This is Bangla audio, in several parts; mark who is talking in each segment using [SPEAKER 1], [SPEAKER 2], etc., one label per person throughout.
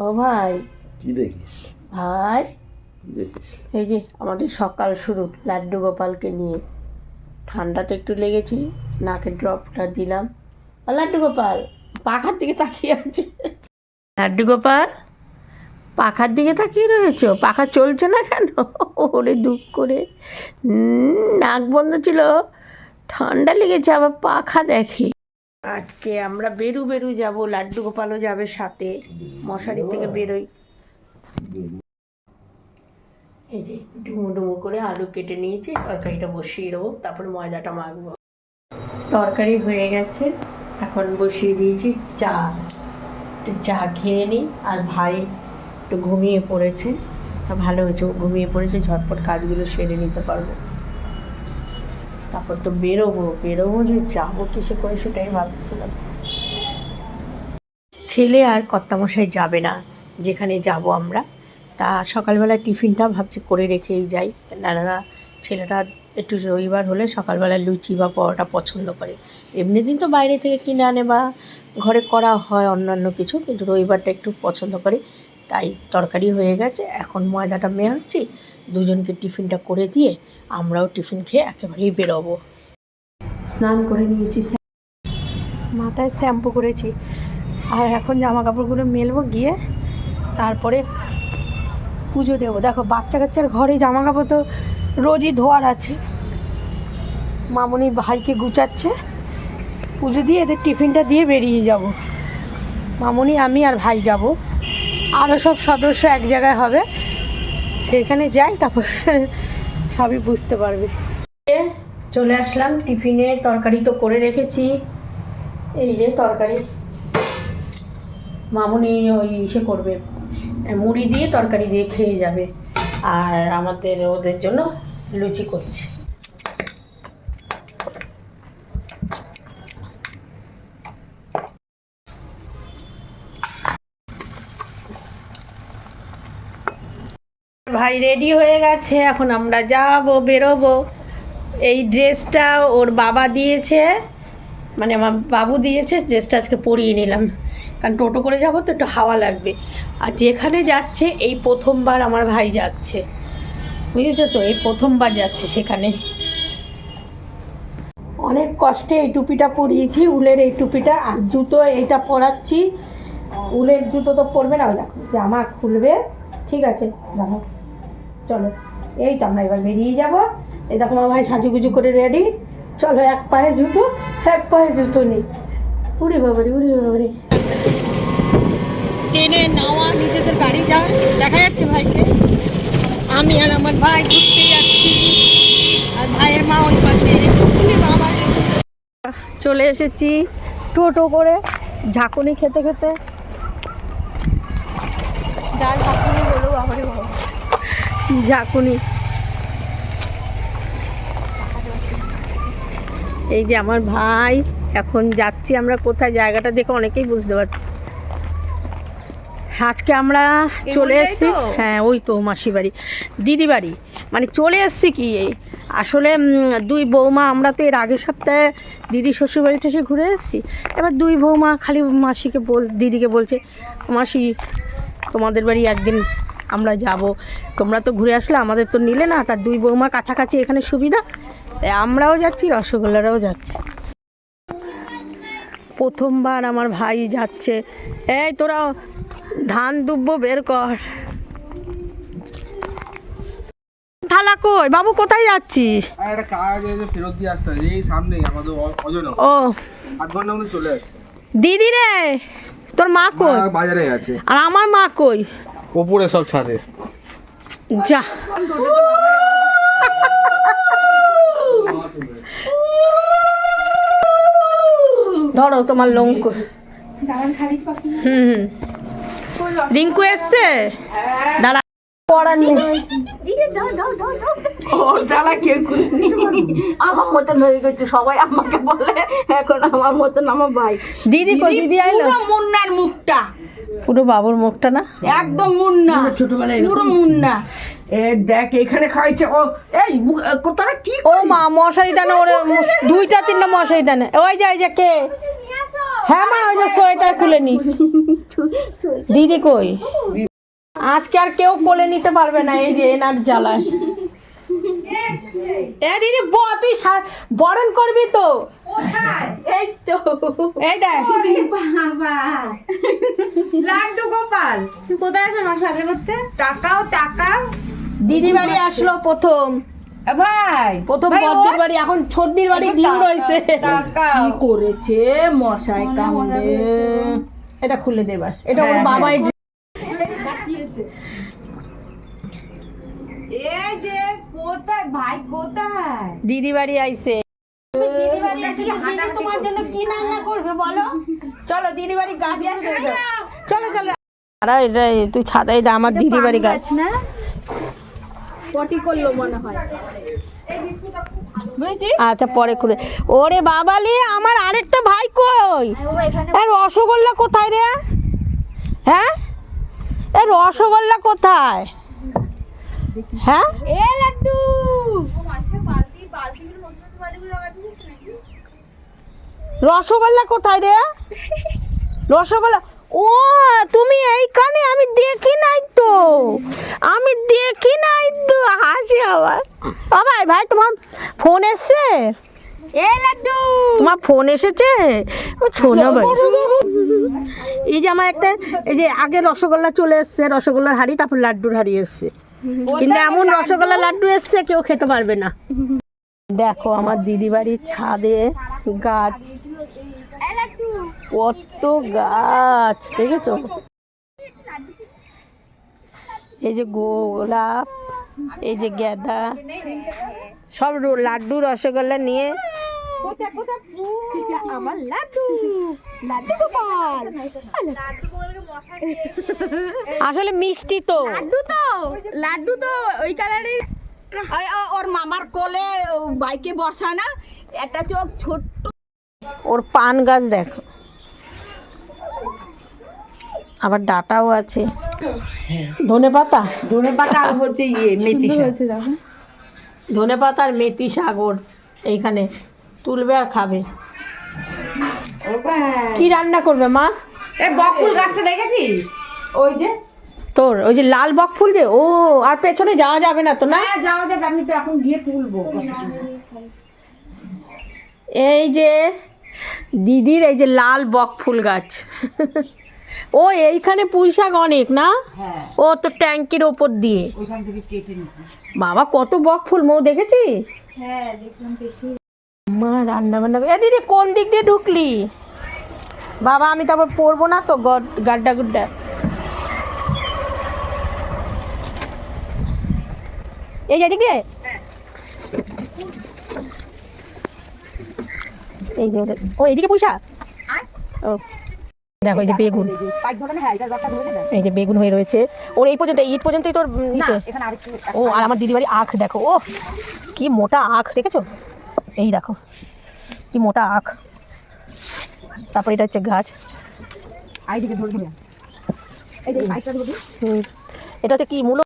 [SPEAKER 1] ও ভাই।
[SPEAKER 2] কি দেখিস?
[SPEAKER 1] ভাই।
[SPEAKER 2] কি দেখিস?
[SPEAKER 1] এই যে আমাদের সকাল শুরু লাড্ডু গোপালকে নিয়ে। ঠান্ডা তো একটু লেগেছে নাকে ড্রপটা দিলাম। লাড্ডু গোপাল পাখার দিকে তাকিয়ে আছে। লাড্ডু গোপাল পাখার দিকে তাকিয়ে রয়েছে? পাখা চলছে না কেন? ওরে দুঃখ করে। নাক বন্ধ ছিল। ঠান্ডা লেগেছে আবার পাখা দেখে। আজকে আমরা বেরু বেরু যাব, লাড্ডু গোপালও যাবে সাথে মশারি থেকে বেরোই। এই যে ডুমো ডুমো করে আলু কেটে নিয়েছি, তরকারিটা বসিয়ে দেবো, তারপর ময়দাটা মাখবো। তরকারি হয়ে গেছে, এখন বসিয়ে দিয়েছি চা। চা খেয়ে নিই, আর ভাই একটু ঘুমিয়ে পড়েছে। তা ভালো হয়েছে ঘুমিয়ে পড়েছে, ঝটপট কাজগুলো সেরে নিতে পারব। তারপর তো বেরোবো বেরোবো যে যাব কিসে করে সেটাই ভাবছিলাম। ছেলে আর কর্তামশাই যাবে না, যেখানে যাব আমরা। তা সকালবেলা টিফিনটা ভাবছি করে রেখেই যাই। নানা ছেলেটা একটু রবিবার হলে সকালবেলা লুচি বা পরোটা পছন্দ করে। এমনি দিন তো বাইরে থেকে কিনে আনে বা ঘরে করা হয় অন্যান্য কিছু, কিন্তু রবিবারটা একটু পছন্দ করে। তাই তরকারি হয়ে গেছে, এখন ময়দাটা মেয়াচ্ছি দুজনকে টিফিনটা করে দিয়ে আমরাও টিফিন খেয়ে একেবারেই বেরোবো। স্নান করে নিয়েছি মাথায় শ্যাম্পু করেছি। আর এখন জামা কাপড়গুলো মেলবো গিয়ে তারপরে পুজো দেবো। দেখো বাচ্চা কাচ্চার ঘরে জামা কাপড় তো রোজই ধোয়ার আছে। মামনি ভাইকে গুচাচ্ছে। পুজো দিয়ে এদের টিফিনটা দিয়ে বেরিয়ে যাব। মামনি আমি আর ভাই যাব। আরও সব সদস্য এক জায়গায় হবে। সেখানে যাই তারপর সবই বুঝতে পারবে। চলে আসলাম, টিফিনে তরকারি তো করে রেখেছি। এই যে তরকারি। মামুনি ওই ইসে করবে। মুড়ি দিয়ে তরকারি দিয়ে খেয়ে যাবে। আর আমাদের ওদের জন্য লুচি করছি। ভাই রেডি হয়ে গেছে, এখন আমরা যাব, বেরোবো। এই ড্রেসটা ওর বাবা দিয়েছে মানে আমার বাবু দিয়েছে ড্রেসটা আজকে পরিয়ে নিলাম। কারণ টোটো করে যাব তো, একটু হাওয়া লাগবে। আর যেখানে যাচ্ছে, এই প্রথমবার আমার ভাই যাচ্ছে। বুঝেছ তো? এই প্রথমবার যাচ্ছে সেখানে। অনেক কষ্টে এই টুপিটা পরিয়েছি, উলের এই টুপিটা আর জুতো এইটা পরাচ্ছি। উলের জুতো তো পরবে না দেখো, জামা খুলবে। ঠিক আছে, জামা চলো। এই তো আমরা এবার বেরিয়ে যাব। দেখো আমার ভাই সাজুগুজু করে রেডি চলো এক পায়ে জুতো, এক পায়ে জুতো নেই। উড়ি বাবারি উড়ি বাবারি। ট্রেনে নাওয়া নিজেদের গাড়ি যা দেখা যাচ্ছে ভাইকে। আমি আর আমার ভাই ঘুরতে যাচ্ছি। আর ভাইয়ের মা ওই পাশে। চলে এসেছি টোটো করে ঝাঁকুনি খেতে খেতে। যা ঝাঁকুনি বলেও আমারই ভালো ঝাঁকুনি। এই যে আমার ভাই এখন যাচ্ছি আমরা কোথায়? জায়গাটা দেখে অনেকেই বুঝতে পারছি। আজকে আমরা চলে এসেছি। হ্যাঁ ওই তো মাসি বাড়ি। দিদি বাড়ি। মানে চলে এসেছি কি? এই আসলে দুই বৌমা আমরা তো এর আগের সপ্তাহে দিদি শ্বশুর বাড়িতে এসে ঘুরে এসেছি। এবার দুই বৌমা খালি মাসিকে বল দিদিকে বলছে মাসি তোমাদের বাড়ি একদিন আমরা যাব। তোমরা তো ঘুরে আসলে আমাদের তো নিলে না তার দুই বৌমা কাছাকাছি এখানে সুবিধা। তাই আমরাও যাচ্ছি রসগোল্লারাও যাচ্ছে। প্রথমবার আমার ভাই যাচ্ছে। এই তোরা ধান দুব্ব বের কর। থালা কই? বাবু কোথায় যাচ্ছিস?
[SPEAKER 3] একটা কাজ আছে ফেরত দিয়ে আসতে এই সামনেই আমাদের অজন
[SPEAKER 1] ও।
[SPEAKER 3] আধ ঘণ্টার মধ্যে চলে আসছে।
[SPEAKER 1] দিদি রে তোর মা কই?
[SPEAKER 3] বাজারে গেছে।
[SPEAKER 1] আর আমার মা কই?
[SPEAKER 3] ওপরে সব ছাদে।
[SPEAKER 1] যা। ধরো তোমার লঙ্ক। হুম রিঙ্কু এসছে? দাঁড়া। পড়া
[SPEAKER 4] ওর কেউ আমার মতন হয়ে গেছে সবাই আমাকে বলে এখন আমার মতন আমার ভাই।
[SPEAKER 1] দিদি কই? দিদি আইলো?
[SPEAKER 4] পুরো মুন্নার মুখটা।
[SPEAKER 1] পুরো বাবুর মুখটা না?
[SPEAKER 4] একদম মুন্না।
[SPEAKER 1] ছোটবেলায়
[SPEAKER 4] পুরো মুন্না। এ দেখ এখানে খাইছে। ও এই তোরা কি
[SPEAKER 1] ও মা মশারি টানে ওরে দুইটা তিনটা মশারি টানে। ওই যে ওই যে কে? হ্যাঁ মা ওই যে সোয়েটার খুলে নি। দিদি কই? আজকে আর কেউ কোলে নিতে পারবে না এই যে এনার জ্বালায়। এ দিদি ব তুই বরণ করবি তো?
[SPEAKER 4] এই তো।
[SPEAKER 1] এই দেখ।
[SPEAKER 4] বাবা। লাড্ডু গোপাল।
[SPEAKER 5] তুই কোথায় আছো আমার সাথে করতে?
[SPEAKER 4] টাকাও টাকা।
[SPEAKER 1] দিদি বাড়ি আসলো প্রথম।
[SPEAKER 4] ভাই।
[SPEAKER 1] প্রথম বদ্দির বাড়ি এখন ছদ্দির বাড়ি ডিউ রয়েছে।
[SPEAKER 4] টাকা কি করেছে মশাই কামড়ে?
[SPEAKER 1] এটা খুলে দেবার এটা ওর
[SPEAKER 4] হ্যাঁ,
[SPEAKER 1] বাবাই
[SPEAKER 4] এই যে কোথায়? ভাই কোথায়?
[SPEAKER 1] দিদি বাড়ি আইছে। দিদি বাড়ি আছে দিদি তোমার জন্য কি রান্না করবে বলো? চলো দিদি বাড়ি গাছ চলো চলো। আরে এটা তুই ছাদাই দা আমার দিদি বাড়ি গাছ।
[SPEAKER 5] না? পটি করল মনে হয়।
[SPEAKER 1] আচ্ছা পরে খুলে ওরে বাবালে আমার আরেকটা ভাই কই? এ রসগোল্লা কোথায় রে? হ্যাঁ? এ রসগোল্লা কোথায়? হ্যাঁ?
[SPEAKER 5] এ লাড্ডু!
[SPEAKER 1] রসগোল্লা কোথায় রে? রসগোল্লা ও তুমি এইখানে? আমি দেখি নাই তো। আমি দেখি নাই তো। হাসি আবার ও ভাই ভাই তোমার ফোন এসছে?
[SPEAKER 5] এ লাড্ডু!
[SPEAKER 1] তোমার ফোন এসেছে? শোনো ভাই। এই যে আমার একটা এই যে আগে রসগোল্লা চলে এসছে রসগোল্লার হাড়ি তারপর লাড্ডুর হাড়ি এসছে। কিন্তু এমন রসগোল্লা লাড্ডু এসছে কেউ খেতে পারবে না। দেখো আমার দিদি বাড়ির ছাদে গাছ। কত গাছ দেখেছ? এই যে গোলাপ এই যে গেঁদা সব লাড্ডু রসগোল্লা নিয়ে
[SPEAKER 5] কোথায় কোথায়? ফুল আমার লাড্ডু। লাড্ডু গোপাল।
[SPEAKER 1] আসলে মিষ্টি তো।
[SPEAKER 5] লাড্ডু তো লাড্ডু তো ওই কালারের।
[SPEAKER 4] ওর মামার কোলে ও বাইকে বসা না একটা চোখ ছোট্ট।
[SPEAKER 1] ওর পান গাছ দেখো। আবার ডাটাও আছে। ধনে পাতা?
[SPEAKER 4] ধনে পাতা আর হচ্ছে ইয়ে মেথি শাক।
[SPEAKER 1] ধনে পাতা আর মেথি সাগর এইখানে। তুলবে আর খাবে।
[SPEAKER 4] ও
[SPEAKER 1] কি রান্না করবে মা?
[SPEAKER 4] এ বকুল গাছটা দেখেছিস? ওই যে।
[SPEAKER 1] তোর ওই যে লাল বক ফুল যে? ও আর পেছনে যাওয়া যাবে না তো না?
[SPEAKER 4] হ্যাঁ যাওয়া যাবে আমি তো এখন গিয়ে তুলবো।
[SPEAKER 1] এই যে দিদির এই যে লাল বক ফুল গাছ। ও এইখানে পুঁই শাক অনেক না?
[SPEAKER 4] হ্যাঁ।
[SPEAKER 1] ও তো ট্যাঙ্কির ওপর দিয়ে। বাবা কত বক ফুল মৌ দেখেছিস?
[SPEAKER 5] হ্যাঁ দেখলাম বেশি
[SPEAKER 1] মা রান্না বান্না এ দিদি কোন দিক দিয়ে ঢুকলি? বাবা আমি তারপর পড়ব না তো গড- গাড্ডা গুড্ডা। এই যে দিয়ে এই যে ও এদিকে পয়সা ও। দেখো এই যে বেগুন।
[SPEAKER 4] হ্যাঁ
[SPEAKER 1] এই যে বেগুন হয়ে রয়েছে। ওর এই পর্যন্ত ইট পর্যন্তই তোর। ও আর আমার দিদি বাড়ি আখ দেখো ও কি মোটা আখ দেখেছ? এই দেখো কি মোটা আখ। তারপর এটা হচ্ছে গাছ। এটা হচ্ছে কি মূলো?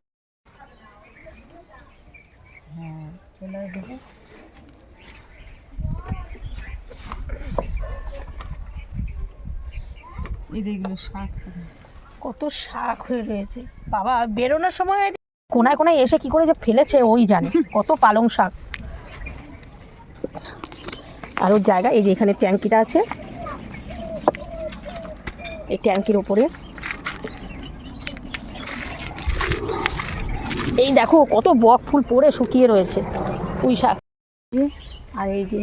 [SPEAKER 4] শাক।
[SPEAKER 1] কত শাক হয়ে রয়েছে। বাবা বেরোনোর সময় কোনায় কোনায় এসে কি করে যে ফেলেছে ওই জানে। কত পালং শাক। আর ওর জায়গা, এই যে এখানে ট্যাঙ্কিটা আছে। এই ট্যাঙ্কির ওপরে। এই দেখো, কত বক ফুল পরে শুকিয়ে রয়েছে। পুঁই শাক। আর এই যে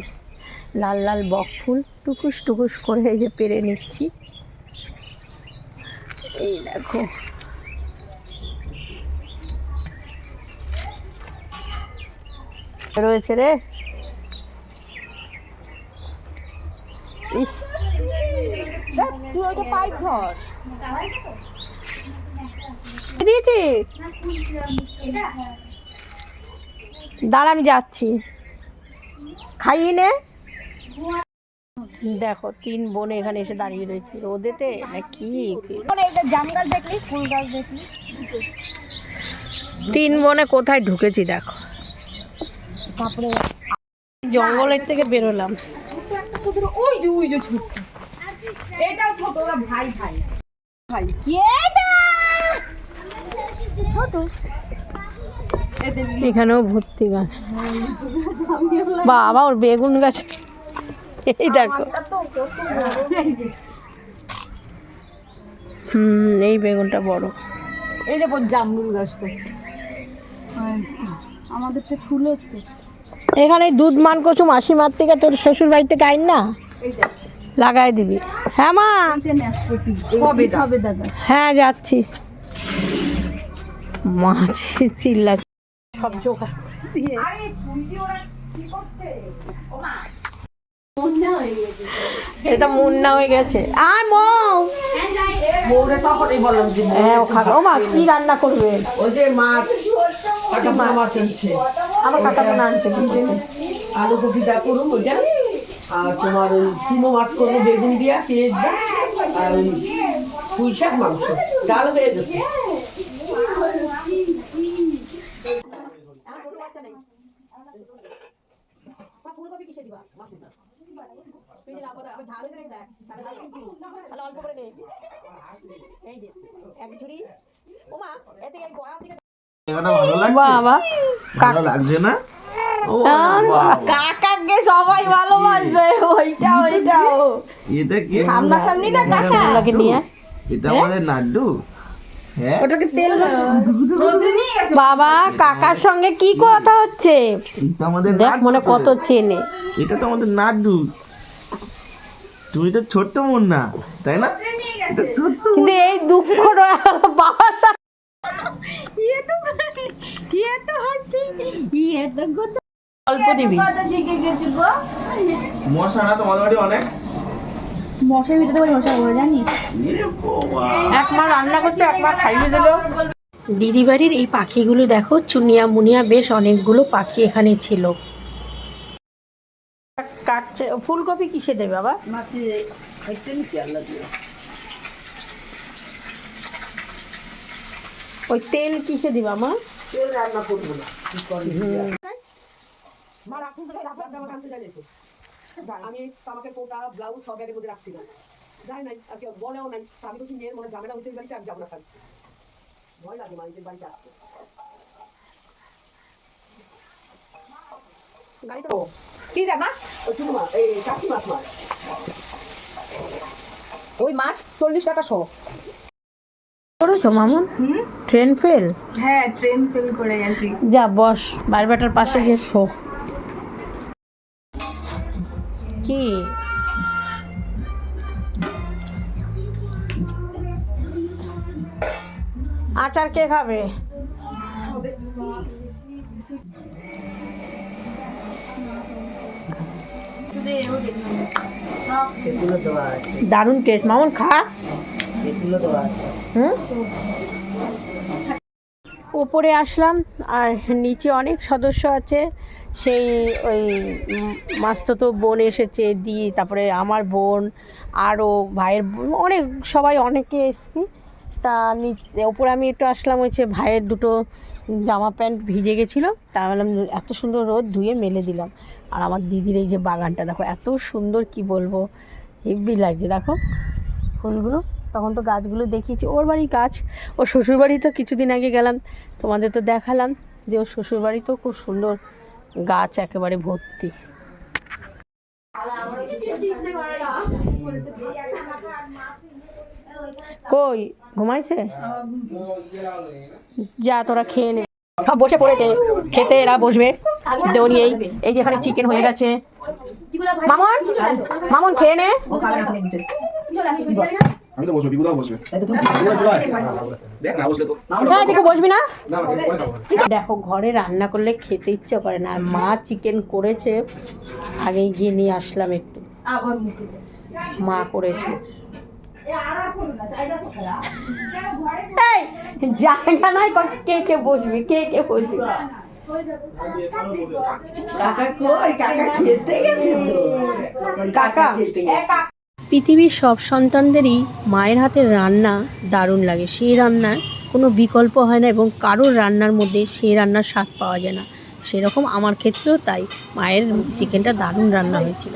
[SPEAKER 1] লাল লাল বক ফুল, টুকুস টুকুস করে এই যে পেরে নিচ্ছি। এই দেখো। রয়েছে রে। ইস।
[SPEAKER 4] তুই ওইটা পাইপ
[SPEAKER 1] দিয়েছি দাঁড়া আমি যাচ্ছি। খাইয়ে নে। দেখো তিন বোন এখানে এসে দাঁড়িয়ে রয়েছে। রোদেতে? না কি?
[SPEAKER 5] মানে জাম গাছ দেখলি ফুল গাছ দেখলি।
[SPEAKER 1] তিন বনে কোথায় ঢুকেছি দেখো।
[SPEAKER 5] তারপরে
[SPEAKER 1] জঙ্গলের থেকে বেরোলাম।
[SPEAKER 4] ওই যে ওই যে ছোট এটাও ছোট ওরা ভাই ভাই।
[SPEAKER 1] এখানেও ভর্তি গাছ। বাবা ওর বেগুন গাছ। এই দেখো। হুম এই বেগুনটা বড়।
[SPEAKER 4] এই যে জামরুল গাছটা। আমাদের তো ফুল এসছে।
[SPEAKER 1] এখানে দুধ মান কচু মাসি মার থেকে তোর শ্বশুর বাড়িতে গাইন না? লাগাই দিবি। হ্যাঁ মা। হ্যাঁ যাচ্ছি। মাছ চিল্লা সব জোগাড় দিয়ে এটা মুন্না হয়ে গেছে। মৌ। হ্যাঁ ও খাবে। মা কি রান্না করবে?
[SPEAKER 4] ওই যে মাছ মাছ
[SPEAKER 1] আমার কাকা তো আনতে।
[SPEAKER 4] আলু কপিটা করুন ওইটা। আর তোমার ওই চুনো মাছ করব বেগুন দিয়া পেঁয়াজ দিয়া আর ওই পুঁই শাক মাংস। ডাল হয়ে যাচ্ছে
[SPEAKER 2] এটা ভালো লাগছে
[SPEAKER 1] বাবা
[SPEAKER 2] ভালো লাগছে না? ও
[SPEAKER 1] আর
[SPEAKER 2] বাবা।
[SPEAKER 1] কাকাকে সবাই ভালোবাসবে। ওইটা ওইটাও
[SPEAKER 2] এটা কি
[SPEAKER 1] সামনাসামনি না কাকা? নিয়ে।
[SPEAKER 2] এটা আমাদের নাড্ডু? হ্যাঁ?
[SPEAKER 1] ওটাকে তেল বাবা কাকার সঙ্গে কি কথা হচ্ছে?
[SPEAKER 2] আমাদের
[SPEAKER 1] দেখ মনে কত চেনে।
[SPEAKER 2] এটা তো আমাদের নাড্ডু। তুমি তো ছোট্ট মন না তাই না?
[SPEAKER 1] কিন্তু এই দুঃখ বাবার সাথে অল্প দিবি।
[SPEAKER 2] মশা না তোমাদের বাড়ি অনেক?
[SPEAKER 5] মশার ভিতরে ওই মশা করে জানিস?
[SPEAKER 2] বাবা।
[SPEAKER 1] একবার রান্না করছে একবার খাইয়ে দিল। দিদি বাড়ির এই পাখিগুলো দেখো চুনিয়া মুনিয়া বেশ অনেকগুলো পাখি এখানে ছিল। কাটছে ফুলকপি কিসে দেবে বাবা? ওই তেল কিসে দিবা মা?
[SPEAKER 4] তেল রান্না করব না। কি
[SPEAKER 1] মা রাখুন তো রাখুন আমার জানি তো আমি আমাকে কোটা ব্লাউজ সব ব্যাগের মধ্যে রাখছি না। যাই নাই আর কেউ বলেও নাই। আমি তো মেয়ের মনে ঝামেলা হচ্ছে বাড়িতে আমি যাব না খালি ভয় লাগে মানুষের বাড়িতে আসতে গাড়িটা ও। কি দেখ মা? ওই এই মাছ মাছ ওই মাছ চল্লিশ টাকা শো। করেছ মামুন? ট্রেন ফেল
[SPEAKER 5] হ্যাঁ ট্রেন ফেল করে গেছি।
[SPEAKER 1] যা বস বারবাটার পাশে গিয়ে শো। কি? আচার কে খাবে? দারুণ টেস্ট মামুন খা। হুম? ওপরে আসলাম, আর নিচে অনেক সদস্য আছে। সেই ওই মাস্তুতো বোন এসেছে দি তারপরে আমার বোন, আরও ভাইয়ের অনেক, সবাই অনেকে এসছি। তা ওপরে আমি একটু আসলাম হচ্ছে ভাইয়ের দুটো জামা প্যান্ট ভিজে গেছিল। তা বললাম, এত সুন্দর রোদ, ধুয়ে মেলে দিলাম। আর আমার দিদির এই যে বাগানটা, দেখো, এত সুন্দর কি বলব, হেভি লাগছে, দেখো ফুলগুলো। তখন তো গাছগুলো দেখিয়েছি। ওর বাড়ি গাছ, ওর শ্বশুরবাড়ি তো কিছুদিন আগে গেলাম, তোমাদের তো দেখালাম যে ওর শ্বশুরবাড়িতেও খুব সুন্দর গাছ একেবারে ভর্তি। কই, ঘুমাইছে? যা, তোরা খেয়ে নে। সব বসে পড়েছে। খেতে এরা বসবে। দেওনি এই এই যেখানে চিকেন হয়ে গেছে। মামন মামন খেয়ে নে।
[SPEAKER 3] আমি তো বসবো বিকুদাও বসবে। দেখ না বসলে তো
[SPEAKER 1] হ্যাঁ পিকু বসবি না?
[SPEAKER 3] না না পরে খাব
[SPEAKER 1] দেখো ঘরে রান্না করলে খেতে ইচ্ছে করে না আর মা চিকেন করেছে আগেই গিয়ে নিয়ে আসলাম একটু। মা করেছে। এই, জায়গা নাই কে কে বসবি কে কে বসবি?
[SPEAKER 4] কাকা কই কাকা খেতে গেছে তো?
[SPEAKER 1] কাকা
[SPEAKER 4] খেতে গেছে।
[SPEAKER 1] পৃথিবীর সব সন্তানদেরই মায়ের হাতের রান্না দারুণ লাগে। সেই রান্নার কোনো বিকল্প হয় না এবং কারোর রান্নার মধ্যে সেই রান্নার স্বাদ পাওয়া যায় না। সেরকম আমার ক্ষেত্রেও তাই। মায়ের চিকেনটা দারুণ রান্না হয়েছিল।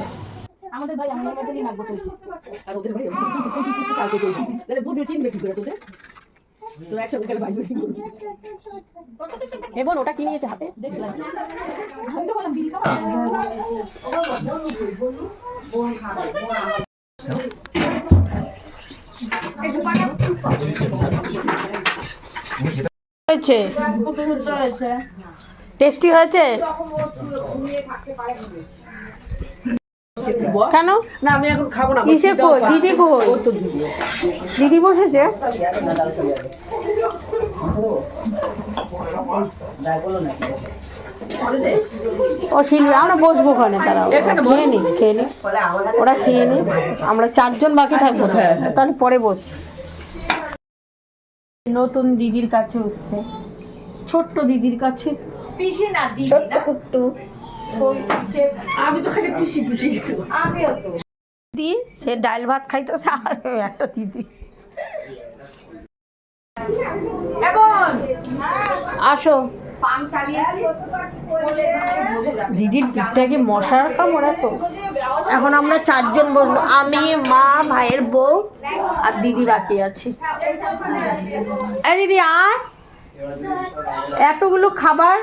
[SPEAKER 6] আমাদের ভাই আমার মতনই নাকবো চলছে
[SPEAKER 4] আর ওদের ভাই কালকে করবি তাহলে বুঝে চিনবে কি করে তোদের? তো একসঙ্গে খেলে ভাই বোন করবি
[SPEAKER 1] এবার ওটা কি নিয়েছে হাতে?
[SPEAKER 6] দেখলাম। আমি তো বললাম বিড়ি খাওয়া
[SPEAKER 1] হয়েছে? টেস্টি হয়েছে। কেন?
[SPEAKER 4] না আমি এখন খাব না
[SPEAKER 1] কই? দিদি কই?
[SPEAKER 4] দিদি।
[SPEAKER 1] বসেছে? ও শিল্পী আমরা বসবো ওখানে তারা
[SPEAKER 4] এখানে
[SPEAKER 1] খেয়ে নি খেয়ে নি। ওরা খেয়ে নি আমরা চারজন বাকি থাকব। তো।
[SPEAKER 4] হ্যাঁ, হ্যাঁ।
[SPEAKER 1] তাহলে পরে বস। নতুন দিদির কাছে উঠছে ছোট্ট দিদির কাছে।
[SPEAKER 6] পিসি না দিদি না?
[SPEAKER 1] ছোট্ট
[SPEAKER 4] আমি তো খালি খুশি খুশি
[SPEAKER 6] আমিও তো।
[SPEAKER 1] দিদি সে ডাল ভাত খাইতেছে আর একটা দিদি। আসো। দিদির পিঠটা কি মশার কামড়া তো? এখন আমরা চারজন বসবো আমি মা ভাইয়ের বউ আর দিদি বাকি আছি। এই দিদি আয়। এতগুলো খাবার?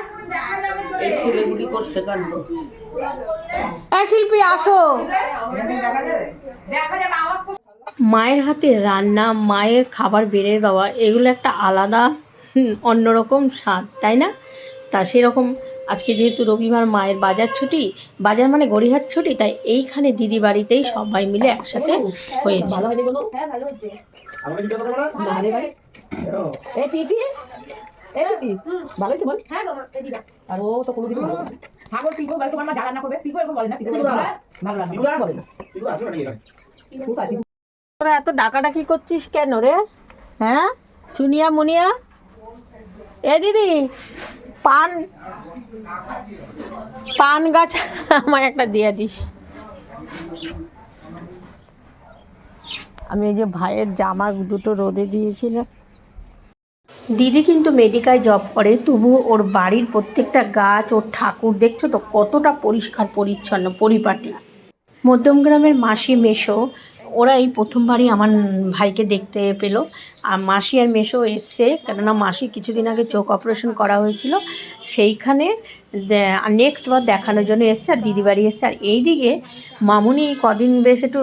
[SPEAKER 4] এই ছেলেগুলি করছে কাণ্ড।
[SPEAKER 1] এই শিল্পী আসো।
[SPEAKER 6] দেখা যাবে আওয়াজ তো
[SPEAKER 1] মায়ের হাতে রান্না মায়ের খাবার বেড়ে দেওয়া এগুলো একটা আলাদা অন্যরকম স্বাদ তাই না? তা সেরকম আজকে যেহেতু রবিবার মায়ের বাজার ছুটি বাজার মানে গড়িহাট ছুটি তাই এইখানে দিদি বাড়িতেই সবাই মিলে একসাথে হয়েছে।
[SPEAKER 6] হ্যাঁ ভালো হচ্ছে
[SPEAKER 4] না রে ভাই এই পিটি এই পিটি। ভালো হয়েছে বল?
[SPEAKER 6] হ্যাঁ গো এই দিদা
[SPEAKER 4] আর ও তো কোনোদিন ভালো
[SPEAKER 6] সাগর পিকো গল্প আমার যা করবে পিকো এরকম বলে না পিকো
[SPEAKER 4] ভালো রান্না বলে না।
[SPEAKER 1] তোরা এত ডাকাডাকি করছিস কেন রে? হ্যাঁ? চুনিয়া মুনিয়া? এ দিদি পান পান গাছ আমার একটা দিয়ে দিস। আমি এই যে ভাইয়ের জামা দুটো রোদে দিয়েছিলাম দিদি কিন্তু মেডিকায় জব করে তবু ওর বাড়ির প্রত্যেকটা গাছ, ওর ঠাকুর, দেখছ তো কতটা পরিষ্কার, পরিচ্ছন্ন পরিপাটি মধ্যম গ্রামের মাসি মেশো ওরা এই প্রথমবারই আমার ভাইকে দেখতে পেল। আর মাসি আর মেশো এসছে, কেননা মাসি কিছুদিন আগে চোখ অপারেশন করা হয়েছিল। সেইখানে নেক্সট বার দেখানোর জন্য এসছে আর দিদি বাড়ি এসছে। আর এইদিকে মামুনি কদিন বেশ একটু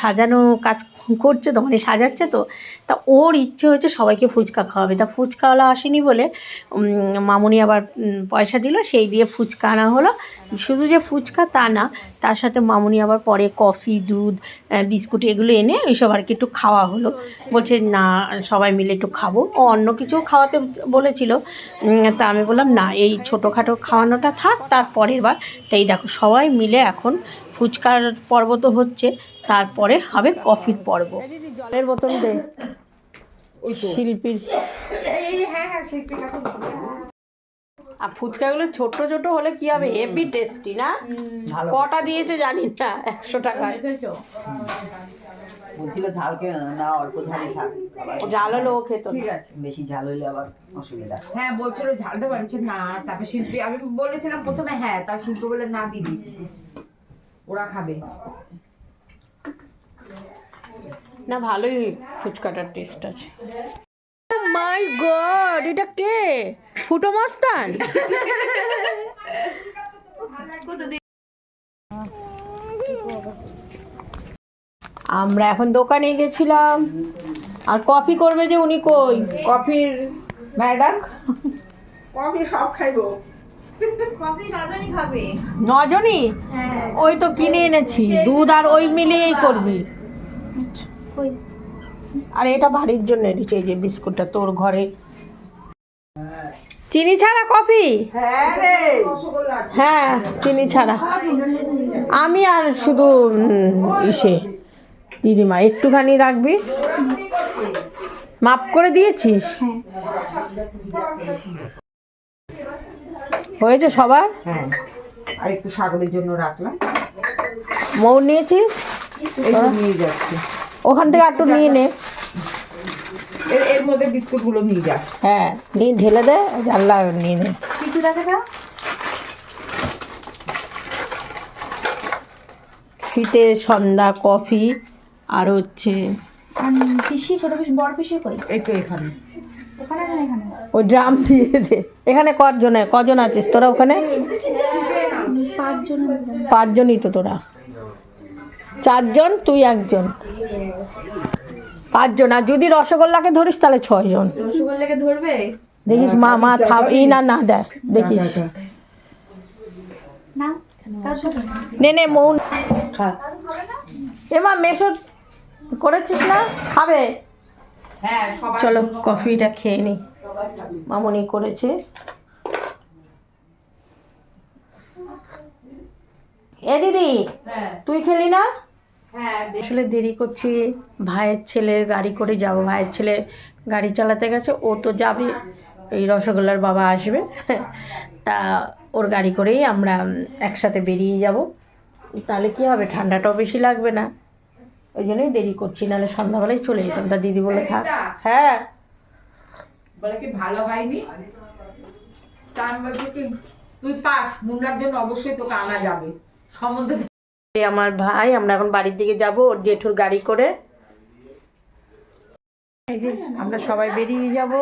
[SPEAKER 1] সাজানো কাজ করছে তো মানে সাজাচ্ছে তো তা ওর ইচ্ছে হয়েছে সবাইকে ফুচকা খাওয়াবে। তা ফুচকাওয়ালা আসেনি বলে মামুনি আবার পয়সা দিল সেই দিয়ে ফুচকা আনা হলো। শুধু যে ফুচকা তা না তার সাথে মামুনি আবার পরে কফি দুধ বিস্কুট এগুলো এনে ওইসব আর কি একটু খাওয়া হলো। বলছে না সবাই মিলে একটু খাব। ও অন্য কিছুও খাওয়াতে বলেছিল। তা আমি বললাম না এই ছোটোখাটো খাওয়ানোটা থাক তার পরের বার। তাই দেখো সবাই মিলে এখন ফুচকার পর্ব তো হচ্ছে তারপরে হবে কফির পর্ব। জলের বোতল দে। শিল্পীর। আর ফুচকাগুলো ছোট ছোট হলে কি হবে? হেভি টেস্টি না? কটা দিয়েছে জানি না একশো টাকায়।
[SPEAKER 7] বলছিল ঝাল কেন না অল্প ঝালই থাক।
[SPEAKER 1] জাল হলো ও খেত
[SPEAKER 6] ঠিক আছে।
[SPEAKER 7] বেশি ঝাল হইলে আবার অসুবিধা।
[SPEAKER 6] হ্যাঁ বলছিল ঝালটা বাড়ছে না তারপরে শিল্পী আমি বলেছিলাম প্রথমে হ্যাঁ তার শিল্পী বলে না দিদি। ওরা খাবে।
[SPEAKER 1] না ভালোই ফুচকাটার টেস্ট আছে। মাই গড এটা কে? ফুটো মাস্তান? আমরা এখন দোকানে গেছিলাম। আর কফি করবে যে উনি কই?
[SPEAKER 6] কফির ম্যাডাম? কফি সব খাইবো।
[SPEAKER 1] নজনই ওই তো কিনে এনেছি। দুধ আর ওই মিলিয়েই করবি। আর এটা বাড়ির জন্য এনেছি এই যে বিস্কুটটা তোর ঘরে। চিনি ছাড়া কফি?
[SPEAKER 6] হ্যাঁ
[SPEAKER 1] হ্যাঁ চিনি ছাড়া। আমি আর শুধু ইসে। দিদিমা একটুখানি রাখবি? মাপ করে দিয়েছিস? হয়েছে সবার?
[SPEAKER 6] হ্যাঁ। আর একটু সাগরের জন্য রাখলাম।
[SPEAKER 1] মৌ নিয়েছিস?
[SPEAKER 6] নিয়ে যাচ্ছি।
[SPEAKER 1] ওখান থেকে একটু নিয়ে নে।
[SPEAKER 6] এর এর মধ্যে বিস্কুটগুলো নিয়ে যা।
[SPEAKER 1] হ্যাঁ নিয়ে ঢেলে দে জানলা নিয়ে নে। শীতের সন্ধ্যা কফি। আর হচ্ছে
[SPEAKER 5] পিসি ছোট পিসি বড় পিসি কই?
[SPEAKER 6] এই তো এখানে।
[SPEAKER 5] এখানে
[SPEAKER 1] ওই ড্রাম দিয়ে দে। এখানে কজন কজন আছিস তোরা ওখানে? পাঁচজনই তো তোরা। চারজন তুই একজন। পাঁচজন আর যদি রসগোল্লাকে ধরিস তাহলে ছয়জন।
[SPEAKER 5] রসগোল্লাকে ধরবে?
[SPEAKER 1] দেখিস মা মা থাম ই না না দেয় দেখিস।
[SPEAKER 5] না।
[SPEAKER 1] নে নে মৌন।
[SPEAKER 4] খা।
[SPEAKER 1] এমা মেশো করেছিস না? খাবে?
[SPEAKER 6] হ্যাঁ
[SPEAKER 1] চলো কফিটা খেয়ে নি। মামনি করেছে। এ দিদি
[SPEAKER 6] হ্যাঁ।
[SPEAKER 1] তুই খেলি না?
[SPEAKER 6] হ্যাঁ
[SPEAKER 1] আসলে দেরি করছি। ভাইয়ের ছেলের গাড়ি করে যাব। ভাইয়ের ছেলে গাড়ি চালাতে গেছে ও তো যাবে। এই রসগোল্লার বাবা আসবে। তা ওর গাড়ি করেই আমরা একসাথে বেরিয়ে যাব। তাহলে কী হবে? ঠান্ডাটাও বেশি লাগবে না। ওই জন্যই দেরি করছি নাহলে সন্ধ্যাবেলায় চলে যেতাম। তা দিদি বলে থাক। হ্যাঁ।
[SPEAKER 6] বলে কি ভালো হয়নি? তুই পাস মুন্নার জন্য অবশ্যই তোকে আনা যাবে। সম্বন্ধে
[SPEAKER 1] আমার ভাই আমরা এখন বাড়ির দিকে যাব ওর জেঠুর গাড়ি করে। এই যে আমরা সবাই বেরিয়ে যাব।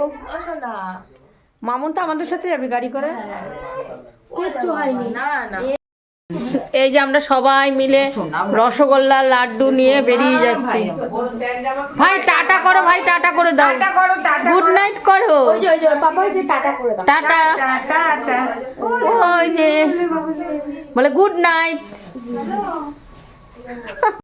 [SPEAKER 1] মামুন তো আমাদের সাথে যাবে গাড়ি করে? কিচ্ছু হয়নি।
[SPEAKER 6] না না।
[SPEAKER 1] এই যে আমরা সবাই মিলে রসগোল্লা লাড্ডু নিয়ে বেরিয়ে যাচ্ছি। ভাই টাটা করো ভাই টাটা করে দাও। গুড নাইট করো। টাটা ওই যে। বলে গুড নাইট